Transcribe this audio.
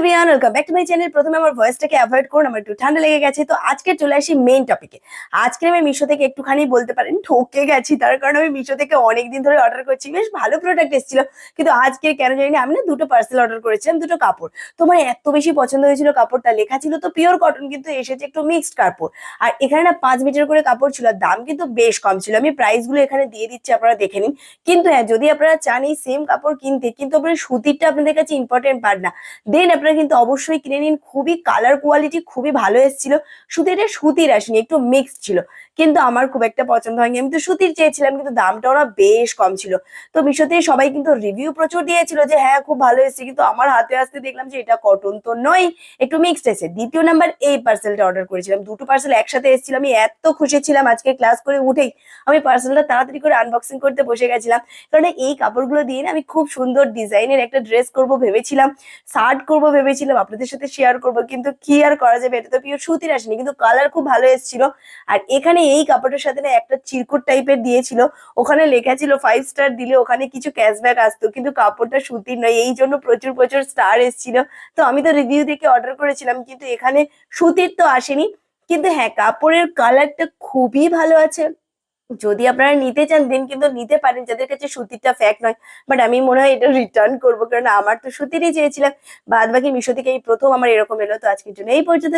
Everyone welcome back to my channel প্রথমে আমার ভয়েসটাকে avoid করুন, আমার একটু ঠান্ডা লেগে গেছে। তো আজকে চলে আসি মেইন টপিকে আজকে আমি মিশো থেকে একটুখানি বলতে পারেন, ঠকে গেছি। তার আমি মিশো থেকে অনেকদিন ধরে অর্ডার করছি। বেশ ভালো প্রোডাক্ট এসেছিল। কিন্তু আজকে কেন জানি আমি না দুটো পার্সেল অর্ডার করেছিলাম, দুটো কাপড়। তো আমার এত বেশি পছন্দ হয়েছিল কাপড়টা। লেখা ছিল তো পিওর কটন কিন্তু এসেছে একটু মিক্সড কাপড়। আর এখানে না পাঁচ মিটার করে কাপড় ছিল দাম কিন্তু বেশ কম ছিল। আমি প্রাইসগুলো এখানে দিয়ে দিচ্ছি, আপনারা দেখে নিন। কিন্তু হ্যাঁ যদি আপনারা চান এই সেম কাপড় কিনতে, কিন্তু আপনার সুতিরটা আপনাদের কাছে ইম্পর্টেন্ট পার না। দেন আপনারা কিন্তু অবশ্যই কিনে নিন। খুবই কালার কোয়ালিটি খুবই ভালো এসেছিল। শুধু এটা সুতির আসেনি, একটু মিক্স ছিল। কিন্তু আমার খুব একটা পছন্দ হয়নি। আমি তো সুতির চেয়েছিলাম, কিন্তু দামটাও না বেশ কম ছিল। তো মিশোতে সবাই কিন্তু রিভিউ প্রচুর দিয়েছিল যে হ্যাঁ খুব ভালো এসেছে। কিন্তু আমার হাতে আসতে দেখলাম যে, এটা কটন তো নয়, একটু মিক্সড এসেছে। দ্বিতীয় নাম্বার এই পার্সেলটা অর্ডার করেছিলাম। দুটো পার্সেল একসাথে এসেছিল। আমি এত খুশি ছিলাম আজকে ক্লাস করে উঠেই। আমি পার্সেলটা তাড়াতাড়ি করে আনবক্সিং করতে বসে গেছিলাম। কারণ এই কাপড়গুলো দিয়ে না আমি খুব সুন্দর ডিজাইনের একটা ড্রেস করব ভেবেছিলাম শার্ট করব ভেবেছিলাম আপনাদের সাথে শেয়ার করব, কিন্তু কি আর করা যাবে? এটা তো পিওর সুতির আসেনি, কিন্তু কালার খুব ভালো এসেছিল। আর এখানে এই কাপড়টার সাথে না একটা চিরকুট টাইপের দিয়েছিল। ওখানে লেখা ছিল ফাইভ স্টার দিলে ওখানে কিছু ক্যাশব্যাক আসতো, কিন্তু কাপড়টা সুতির নয়, এই জন্য প্রচুর প্রচুর স্টার এসেছিল। তো আমি তো রিভিউ দেখে অর্ডার করেছিলাম, কিন্তু এখানে সুতির তো আসেনি। কিন্তু হ্যাঁ কাপড়ের কালারটা খুবই ভালো আছে। যদি আপনারা নিতে চান দিন কিন্তু নিতে পারেন। যাদের কাছে সুতিরটা ফ্যাক্ট নয় বাট আমি মনে হয় এটা রিটার্ন করব, কারণ আমার তো সুতিরই চেয়েছিলাম। বাদ বাকি মিশো থেকে এই প্রথম আমার এরকম এলো, তো আজকের জন্য এই পর্যন্ত।